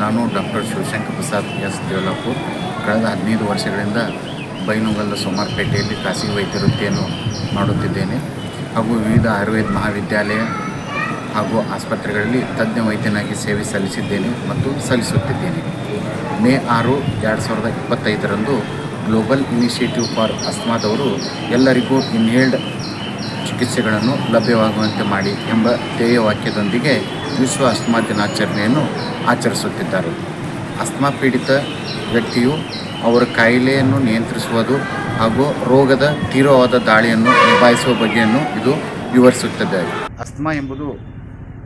ನಾನು doctor Shivashankar Prasad S Devalapur ಕಳೆದ ಹದಿನೈದು ವರ್ಷಗಳಿಂದ ಬೈನುಗಲ್ಲ ಸೋಮಾರ್ಪೇಟೆಯಲ್ಲಿ ಖಾಸಗಿ ವೈದ್ಯ ವೃತ್ತಿಯನ್ನು ಮಾಡುತ್ತಿದ್ದೇನೆ. ಹಾಗೂ ವಿವಿಧ ಆಯುರ್ವೇದ ಮಹಾವಿದ್ಯಾಲಯ ಹಾಗೂ ಆಸ್ಪತ್ರೆಗಳಲ್ಲಿ ತಜ್ಞ ವೈದ್ಯನಾಗಿ ಸೇವೆ ಸಲ್ಲಿಸಿದ್ದೇನೆ ಮತ್ತು ಸಲ್ಲಿಸುತ್ತಿದ್ದೇನೆ. ಮೇ ಆರು ಎರಡು ಸಾವಿರದ ಇಪ್ಪತ್ತೈದರಂದು ಗ್ಲೋಬಲ್ ಇನಿಷಿಯೇಟಿವ್ ಫಾರ್ ಅಸ್ಮಾದವರು ಎಲ್ಲರಿಗೂ ಇನ್ಹೇಲ್ಡ್ ಚಿಕಿತ್ಸೆಗಳನ್ನು ಲಭ್ಯವಾಗುವಂತೆ ಮಾಡಿ ಎಂಬ ಧ್ಯೇಯವಾಕ್ಯದೊಂದಿಗೆ ವಿಶ್ವ ಅಸ್ತಮಾ ದಿನಾಚರಣೆಯನ್ನು ಆಚರಿಸುತ್ತಿದ್ದಾರೆ. ಅಸ್ಮಾ ಪೀಡಿತ ವ್ಯಕ್ತಿಯು ಅವರ ಕಾಯಿಲೆಯನ್ನು ನಿಯಂತ್ರಿಸುವುದು ಹಾಗೂ ರೋಗದ ತೀವ್ರವಾದ ದಾಳಿಯನ್ನು ನಿಭಾಯಿಸುವ ಬಗ್ಗೆಯನ್ನು ಇದು ವಿವರಿಸುತ್ತದೆ. ಅಸ್ಮಾ ಎಂಬುದು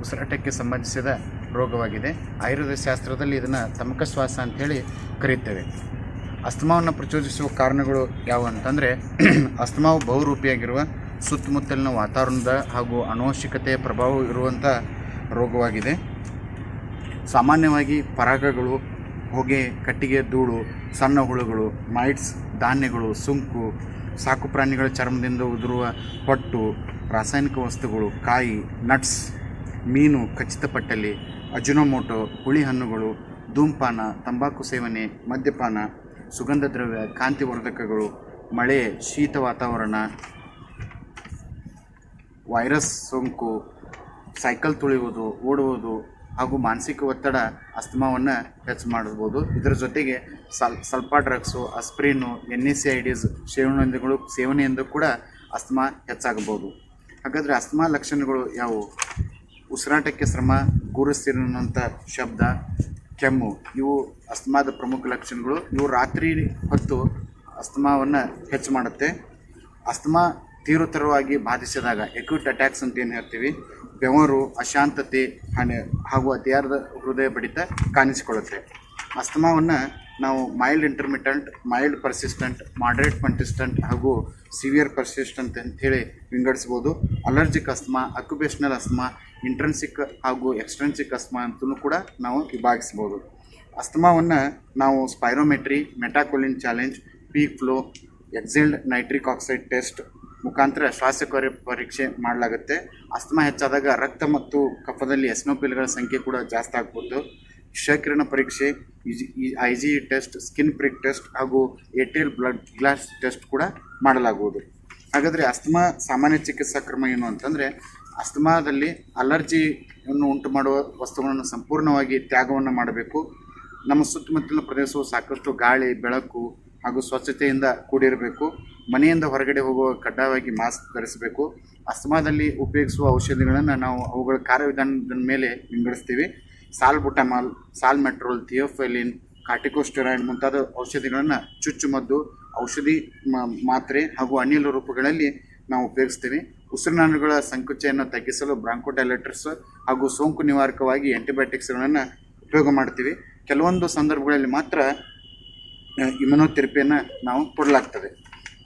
ಉಸಿರಾಟಕ್ಕೆ ಸಂಬಂಧಿಸಿದ ರೋಗವಾಗಿದೆ. ಆಯುರ್ವೇದ ಶಾಸ್ತ್ರದಲ್ಲಿ ಇದನ್ನು ತಮಕ ಶ್ವಾಸ ಅಂಥೇಳಿ ಕರೆಯುತ್ತೇವೆ. ಅಸ್ತಮಾವನ್ನು ಪ್ರಚೋದಿಸುವ ಕಾರಣಗಳು ಯಾವುವು ಅಂತಂದರೆ, ಅಸ್ತಮಾವು ಬಹುರೂಪಿಯಾಗಿರುವ ಸುತ್ತಮುತ್ತಲಿನ ವಾತಾವರಣದ ಹಾಗೂ ಅನವಶ್ಯಕತೆಯ ಪ್ರಭಾವ ಇರುವಂಥ ರೋಗವಾಗಿದೆ. ಸಾಮಾನ್ಯವಾಗಿ ಪರಾಗಗಳು, ಹೊಗೆ, ಕಟ್ಟಿಗೆ, ಧೂಳು, ಸಣ್ಣ ಹುಳುಗಳು, ಮೈಟ್ಸ್, ಧಾನ್ಯಗಳು, ಸುಂಕು ಸಾಕುಪ್ರಾಣಿಗಳ ಚರ್ಮದಿಂದ ಉದುರುವ ಹೊಟ್ಟು, ರಾಸಾಯನಿಕ ವಸ್ತುಗಳು, ಕಾಯಿ, ನಟ್ಸ್, ಮೀನು, ಖಚಿತಪಟ್ಟಲ್ಲಿ, ಅಜುನೋಮೋಟೊ, ಹುಳಿ ಹಣ್ಣುಗಳು, ಧೂಮಪಾನ, ತಂಬಾಕು ಸೇವನೆ, ಮದ್ಯಪಾನ ಸುಗಂಧ ದ್ರವ್ಯ ಕಾಂತಿವರ್ಧಕಗಳು ಮಳೆ, ಶೀತ ವಾತಾವರಣ ವೈರಸ್ ಸೋಂಕು, ಸೈಕಲ್ ತುಳಿಯುವುದು, ಓಡುವುದು ಹಾಗೂ ಮಾನಸಿಕ ಒತ್ತಡ ಅಸ್ತಮಾವನ್ನು ಹೆಚ್ಚು ಮಾಡ್ಬೋದು ಇದರ ಜೊತೆಗೆ ಸಲ್ ಸ್ವಲ್ಪ drugs aspirin N A C I Ds ಸೇವನೆಗಳು ಸೇವನೆಯಿಂದ ಕೂಡ ಅಸ್ತಮಾ ಹೆಚ್ಚಾಗಬಹುದು. ಹಾಗಾದರೆ ಅಸ್ತಮಾ ಲಕ್ಷಣಗಳು ಯಾವುವು? ಉಸಿರಾಟಕ್ಕೆ ಶ್ರಮ ಗುರುಸ್ತಿರುವಂಥ ಶಬ್ದ, ಕೆಮ್ಮು, ಇವು ಅಸ್ತಮಾದ ಪ್ರಮುಖ ಲಕ್ಷಣಗಳು. ಇವು ರಾತ್ರಿ ಹೊತ್ತು ಅಸ್ತಮಾವನ್ನು ಹೆಚ್ಚು ಮಾಡುತ್ತೆ. ಅಸ್ತಮಾ ತೀವ್ರತರವಾಗಿ ಬಾಧಿಸಿದಾಗ ಎಕ್ಯೂಟ್ ಅಟ್ಯಾಕ್ಸ್ ಅಂತ ಏನು ಹೇಳ್ತೀವಿ? ಬೆವರು, ಅಶಾಂತತೆ, ಹಣೆ ಹಾಗೂ ಅತಿಯಾದ ಹೃದಯ ಬಡಿತ ಕಾಣಿಸಿಕೊಳ್ಳುತ್ತೆ. ಅಸ್ತಮಾವನ್ನು ನಾವು mild intermittent mild persistent moderate persistent ಹಾಗೂ ಸಿವಿಯರ್ ಪರ್ಸಿಸ್ಟೆಂಟ್ ಅಂತೇಳಿ ವಿಂಗಡಿಸ್ಬೋದು allergic asthma occupational asthma intrinsic ಹಾಗೂ ಎಕ್ಸ್ಟ್ರೆನ್ಸಿಕ್ ಅಸ್ತಮಾ ಅಂತಲೂ ಕೂಡ ನಾವು ವಿಭಾಗಿಸ್ಬೋದು ಅಸ್ತಮಾವನ್ನು ನಾವು spirometry methacholine challenge peak flow exhaled nitric oxide test ಮುಖಾಂತರ ಶ್ವಾಸಕೋಶ ಪರೀಕ್ಷೆ ಮಾಡಲಾಗುತ್ತೆ. ಅಸ್ತಮ ಹೆಚ್ಚಾದಾಗ ರಕ್ತ ಮತ್ತು ಕಫದಲ್ಲಿ ಎಸ್ನೋಪಿಲ್ಗಳ ಸಂಖ್ಯೆ ಕೂಡ ಜಾಸ್ತಿ ಆಗ್ಬೋದು. ಕ್ಷಕಿರಣ ಪರೀಕ್ಷೆ I G test skin prick test ಹಾಗೂ ಏಟ್ರಿಯಲ್ ಬ್ಲಡ್ ಗ್ಲಾಸ್ ಟೆಸ್ಟ್ ಕೂಡ ಮಾಡಲಾಗುವುದು. ಹಾಗಾದರೆ ಅಸ್ತಮಾ ಸಾಮಾನ್ಯ ಚಿಕಿತ್ಸಾ ಕ್ರಮ ಏನು ಅಂತಂದರೆ, ಅಸ್ತಮಾದಲ್ಲಿ ಅಲರ್ಜಿಯನ್ನು ಉಂಟು ಮಾಡುವ ವಸ್ತುಗಳನ್ನು ಸಂಪೂರ್ಣವಾಗಿ ತ್ಯಾಗವನ್ನು ಮಾಡಬೇಕು. ನಮ್ಮ ಸುತ್ತಮುತ್ತಲಿನ ಪ್ರದೇಶವು ಸಾಕಷ್ಟು ಗಾಳಿ, ಬೆಳಕು ಹಾಗೂ ಸ್ವಚ್ಛತೆಯಿಂದ ಕೂಡಿರಬೇಕು. ಮನೆಯಿಂದ ಹೊರಗಡೆ ಹೋಗುವ ಕಡ್ಡಾಯವಾಗಿ ಮಾಸ್ಕ್ ಧರಿಸಬೇಕು. ಅಸ್ತಮಾದಲ್ಲಿ ಉಪಯೋಗಿಸುವ ಔಷಧಿಗಳನ್ನು ನಾವು ಅವುಗಳ ಕಾರ್ಯವಿಧಾನದ ಮೇಲೆ ವಿಂಗಡಿಸ್ತೀವಿ. ಸಾಲ್ಬುಟಮಾಲ್ ಸಾಲ್ಮೆಟ್ರೋಲ್ ಥಿಯೋಫೆಲಿನ್, ಕಾರ್ಟಿಕೋಸ್ಟೆರಾಯ್ಡ್ ಮುಂತಾದ ಔಷಧಿಗಳನ್ನು ಚುಚ್ಚುಮದ್ದು, ಔಷಧಿ ಮಾತ್ರೆ ಹಾಗೂ ಅನಿಲ ರೂಪಗಳಲ್ಲಿ ನಾವು ಉಪಯೋಗಿಸ್ತೀವಿ. ಉಸಿರುನಾಣುಗಳ ಸಂಕುಚೆಯನ್ನು ತಗ್ಗಿಸಲು ಬ್ರಾಂಕೋಡೈಲೆಟರ್ಸ್ ಹಾಗೂ ಸೋಂಕು ನಿವಾರಕವಾಗಿ ಆ್ಯಂಟಿಬಯೋಟಿಕ್ಸ್ಗಳನ್ನು ಉಪಯೋಗ ಮಾಡ್ತೀವಿ. ಕೆಲವೊಂದು ಸಂದರ್ಭಗಳಲ್ಲಿ ಮಾತ್ರ ಇಮ್ಯುನೋಥೆರಪಿಯನ್ನು ನಾವು ಕೊಡಲಾಗ್ತದೆ.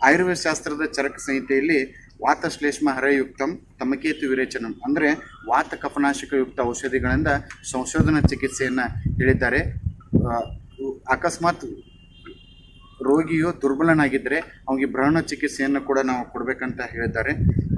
ಆಯುರ್ವೇದ ಶಾಸ್ತ್ರದ ಚರಕ ಸಂಹಿತೆಯಲ್ಲಿ ವಾತಶ್ಲೇಷ್ಮ ಹರಯುಕ್ತಂ ತಮಕೇತು ವಿರೇಚನಂ. ಅಂದರೆ ವಾತ ಕಫನಾಶಕಯುಕ್ತ ಔಷಧಿಗಳಿಂದ ಸಂಶೋಧನಾ ಚಿಕಿತ್ಸೆಯನ್ನು ಹೇಳಿದ್ದಾರೆ. ಅಕಸ್ಮಾತ್ ರೋಗಿಯು ದುರ್ಬಲನಾಗಿದ್ದರೆ ಅವನಿಗೆ ಭ್ರಹಣ ಚಿಕಿತ್ಸೆಯನ್ನು ಕೂಡ ನಾವು ಕೊಡಬೇಕಂತ ಹೇಳಿದ್ದಾರೆ.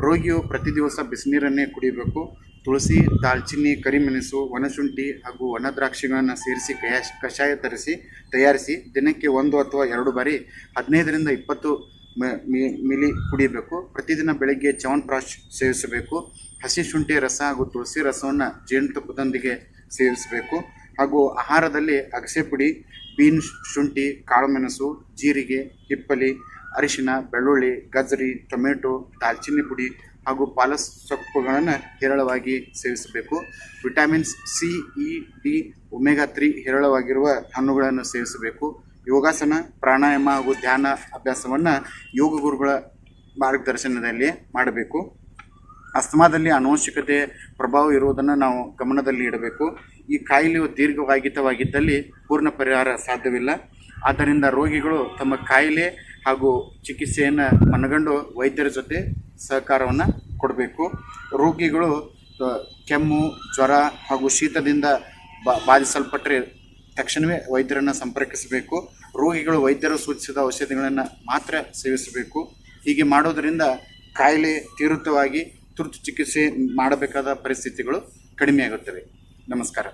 ರೋಗಿಯು ಪ್ರತಿ ದಿವಸ ಬಿಸಿನೀರನ್ನೇ ಕುಡಿಬೇಕು. ತುಳಸಿ, ದಾಲ್ಚಿನ್ನಿ, ಕರಿಮೆಣಸು, ಒಣಶುಂಠಿ ಹಾಗೂ ಒಣದ್ರಾಕ್ಷಿಗಳನ್ನು ಸೇರಿಸಿ ಕಯಾಶ ಕಷಾಯ ತರಿಸಿ, ತಯಾರಿಸಿ ದಿನಕ್ಕೆ ಒಂದು ಅಥವಾ ಎರಡು ಬಾರಿ ಹದಿನೈದರಿಂದ ಇಪ್ಪತ್ತು ಮಿಲಿ ಕುಡಿಯಬೇಕು ಪ್ರತಿದಿನ ಬೆಳಗ್ಗೆ ಚ್ಯವನ್ಪ್ರಾಶ್ ಸೇವಿಸಬೇಕು. ಹಸಿ ಶುಂಠಿ ರಸ ಹಾಗೂ ತುಳಸಿ ರಸವನ್ನು ಜೇನುತುಪ್ಪದೊಂದಿಗೆ ಸೇವಿಸಬೇಕು. ಹಾಗೂ ಆಹಾರದಲ್ಲಿ ಅಗಸೆ ಪುಡಿ, ಬೀನ್ ಶುಂಠಿ, ಕಾಳುಮೆಣಸು, ಜೀರಿಗೆ, ಹಿಪ್ಪಲಿ, ಅರಿಶಿನ, ಬೆಳ್ಳುಳ್ಳಿ ಗಜರಿ ಟೊಮೆಟೊ, ದಾಲ್ಚಿನ್ನಿ ಪುಡಿ ಹಾಗೂ ಪಾಲಸ್ ಸೊಪ್ಪುಗಳನ್ನು ಹೇರಳವಾಗಿ ಸೇವಿಸಬೇಕು. Vitamins C, E, D, omega three ಹೇರಳವಾಗಿರುವ ಹಣ್ಣುಗಳನ್ನು ಸೇವಿಸಬೇಕು. ಯೋಗಾಸನ, ಪ್ರಾಣಾಯಾಮ ಹಾಗೂ ಧ್ಯಾನ ಅಭ್ಯಾಸವನ್ನು ಯೋಗ ಗುರುಗಳ ಮಾರ್ಗದರ್ಶನದಲ್ಲಿ ಮಾಡಬೇಕು. ಅಸ್ತಮಾದಲ್ಲಿ ಆನುವಂಶಿಕತೆ ಪ್ರಭಾವ ಇರುವುದನ್ನು ನಾವು ಗಮನದಲ್ಲಿ ಇಡಬೇಕು. ಈ ಕಾಯಿಲೆಯು ದೀರ್ಘವಾಗಿತವಾಗಿದ್ದಲ್ಲಿ ಪೂರ್ಣ ಪರಿಹಾರ ಸಾಧ್ಯವಿಲ್ಲ. ಆದ್ದರಿಂದ ರೋಗಿಗಳು ತಮ್ಮ ಕಾಯಿಲೆ ಹಾಗೂ ಚಿಕಿತ್ಸೆಯನ್ನು ಮನಗಂಡು ವೈದ್ಯರ ಜೊತೆ ಸಹಕಾರವನ್ನು ಕೊಡಬೇಕು. ರೋಗಿಗಳು ಕೆಮ್ಮು, ಜ್ವರ ಹಾಗೂ ಶೀತದಿಂದ ಬಾಧಿಸಲ್ಪಟ್ಟರೆ ತಕ್ಷಣವೇ ವೈದ್ಯರನ್ನು ಸಂಪರ್ಕಿಸಬೇಕು. ರೋಗಿಗಳು, ವೈದ್ಯರು ಸೂಚಿಸಿದ ಔಷಧಿಗಳನ್ನು ಮಾತ್ರ ಸೇವಿಸಬೇಕು. ಹೀಗೆ ಮಾಡೋದರಿಂದ ಕಾಯಿಲೆ ತೀವ್ರತವಾಗಿ ತುರ್ತು ಚಿಕಿತ್ಸೆ ಮಾಡಬೇಕಾದ ಪರಿಸ್ಥಿತಿಗಳು ಕಡಿಮೆಯಾಗುತ್ತವೆ. ನಮಸ್ಕಾರ.